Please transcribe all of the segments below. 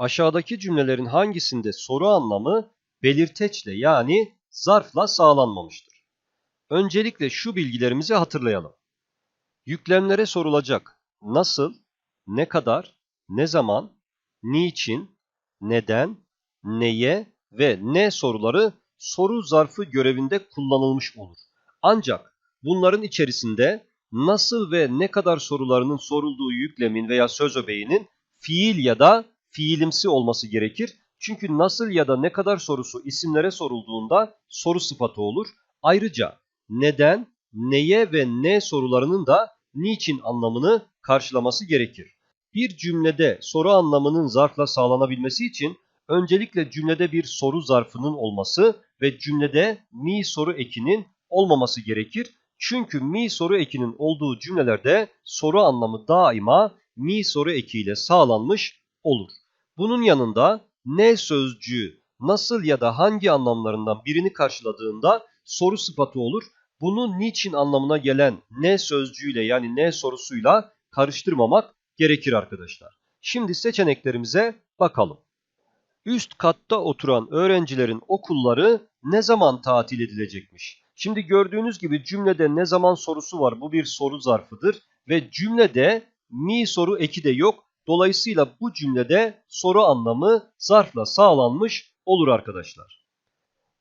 Aşağıdaki cümlelerin hangisinde soru anlamı belirteçle yani zarfla sağlanmamıştır? Öncelikle şu bilgilerimizi hatırlayalım. Yüklemlere sorulacak nasıl, ne kadar, ne zaman, niçin, neden, neye ve ne soruları soru zarfı görevinde kullanılmış olur. Ancak bunların içerisinde nasıl ve ne kadar sorularının sorulduğu yüklemin veya söz öbeğinin fiil ya da fiilimsi olması gerekir. Çünkü nasıl ya da ne kadar sorusu isimlere sorulduğunda soru sıfatı olur. Ayrıca neden, neye ve ne sorularının da niçin anlamını karşılaması gerekir. Bir cümlede soru anlamının zarfla sağlanabilmesi için öncelikle cümlede bir soru zarfının olması ve cümlede mi soru ekinin olmaması gerekir. Çünkü mi soru ekinin olduğu cümlelerde soru anlamı daima mi soru ekiyle sağlanmış olur. Bunun yanında ne sözcüğü nasıl ya da hangi anlamlarından birini karşıladığında soru sıfatı olur. Bunu niçin anlamına gelen ne sözcüğüyle yani ne sorusuyla karıştırmamak gerekir arkadaşlar. Şimdi seçeneklerimize bakalım. Üst katta oturan öğrencilerin okulları ne zaman tatil edilecekmiş? Şimdi gördüğünüz gibi cümlede ne zaman sorusu var. Bu bir soru zarfıdır ve cümlede mi soru eki de yok. Dolayısıyla bu cümlede soru anlamı zarfla sağlanmış olur arkadaşlar.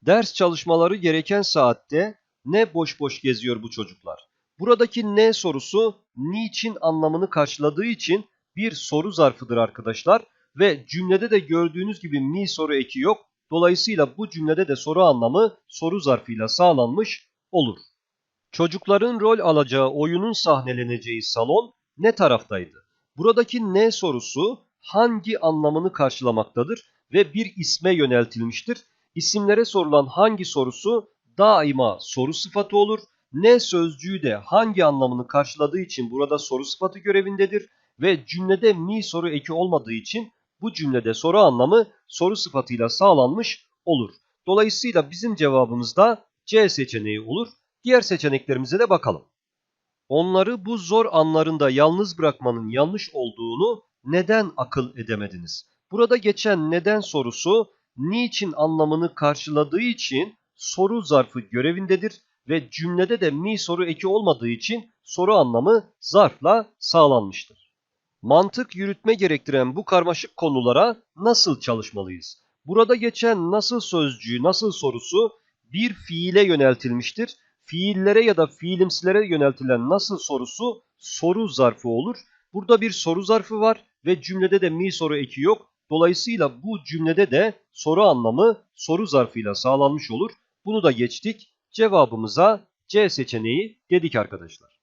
Ders çalışmaları gereken saatte ne boş boş geziyor bu çocuklar? Buradaki ne sorusu niçin anlamını karşıladığı için bir soru zarfıdır arkadaşlar. Ve cümlede de gördüğünüz gibi mi soru eki yok. Dolayısıyla bu cümlede de soru anlamı soru zarfıyla sağlanmış olur. Çocukların rol alacağı oyunun sahneleneceği salon ne taraftaydı? Buradaki ne sorusu hangi anlamını karşılamaktadır ve bir isme yöneltilmiştir. İsimlere sorulan hangi sorusu daima soru sıfatı olur. Ne sözcüğü de hangi anlamını karşıladığı için burada soru sıfatı görevindedir ve cümlede mi soru eki olmadığı için bu cümlede soru anlamı soru sıfatıyla sağlanmış olur. Dolayısıyla bizim cevabımız da C seçeneği olur. Diğer seçeneklerimize de bakalım. Onları bu zor anlarında yalnız bırakmanın yanlış olduğunu neden akıl edemediniz? Burada geçen neden sorusu niçin anlamını karşıladığı için soru zarfı görevindedir ve cümlede de mi soru eki olmadığı için soru anlamı zarfla sağlanmıştır. Mantık yürütme gerektiren bu karmaşık konulara nasıl çalışmalıyız? Burada geçen nasıl sözcüğü, nasıl sorusu bir fiile yöneltilmiştir. Fiillere ya da fiilimsilere yöneltilen nasıl sorusu soru zarfı olur. Burada bir soru zarfı var ve cümlede de mi soru eki yok. Dolayısıyla bu cümlede de soru anlamı soru zarfıyla sağlanmış olur. Bunu da geçtik. Cevabımıza C seçeneği dedik arkadaşlar.